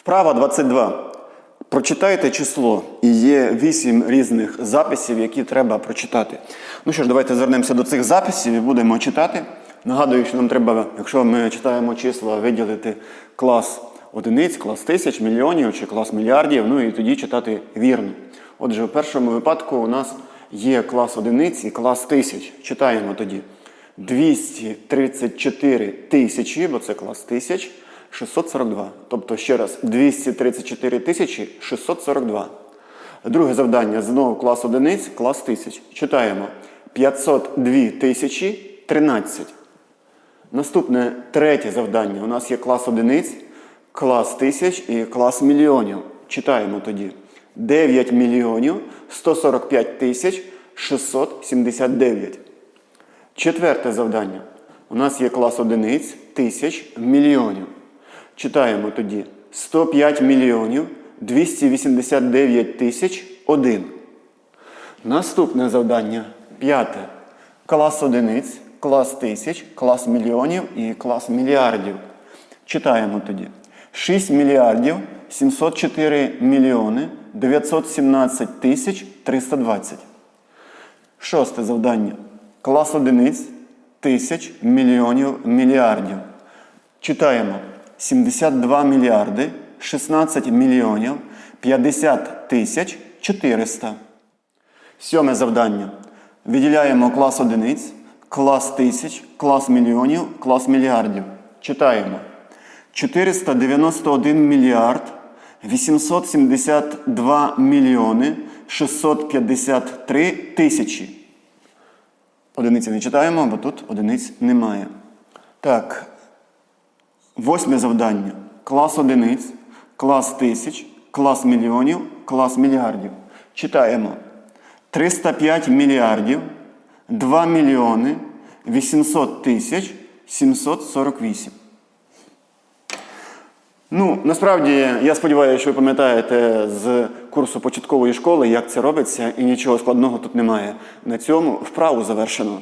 Вправа 22. Прочитайте число. І є 8 різних записів, які треба прочитати. Ну що ж, давайте звернемося до цих записів і будемо читати. Нагадую, що нам треба, якщо ми читаємо числа, виділити клас одиниць, клас тисяч, мільйонів чи клас мільярдів, ну і тоді читати вірно. Отже, в першому випадку у нас є клас одиниць і клас тисяч. Читаємо тоді 234 тисячі, бо це клас тисяч. 642. Тобто, ще раз, 234 тисячі 642. Друге завдання знову клас одиниць, клас тисяч. Читаємо 502 тисячі 13. Наступне третє завдання. У нас є клас одиниць, клас тисяч і клас мільйонів. Читаємо тоді 9 мільйонів 145 тисяч 679. Четверте завдання. У нас є клас одиниць, тисяч, мільйонів. Читаємо тоді 105 мільйонів 289 тисяч 1. Наступне завдання п'яте. Клас одиниць, клас тисяч, клас мільйонів і клас мільярдів. Читаємо тоді 6 мільярдів 704 мільйони 917 тисяч 320. Шосте завдання. Клас одиниць, тисяч, мільйонів, мільярдів. Читаємо 72 мільярди, 16 мільйонів, 50 тисяч 400. Сьоме завдання. Виділяємо клас одиниць, клас тисяч, клас мільйонів, клас мільярдів. Читаємо 491 мільярд 872 мільйони 653 тисячі. Одиниці не читаємо, бо тут одиниць немає. Так, восьме завдання. Клас одиниць, клас тисяч, клас мільйонів, клас мільярдів. Читаємо 305 мільярдів, 2 мільйони 800 тисяч 748. Ну, насправді, я сподіваюся, що ви пам'ятаєте з курсу початкової школи, як це робиться, і нічого складного тут немає. На цьому вправу завершено.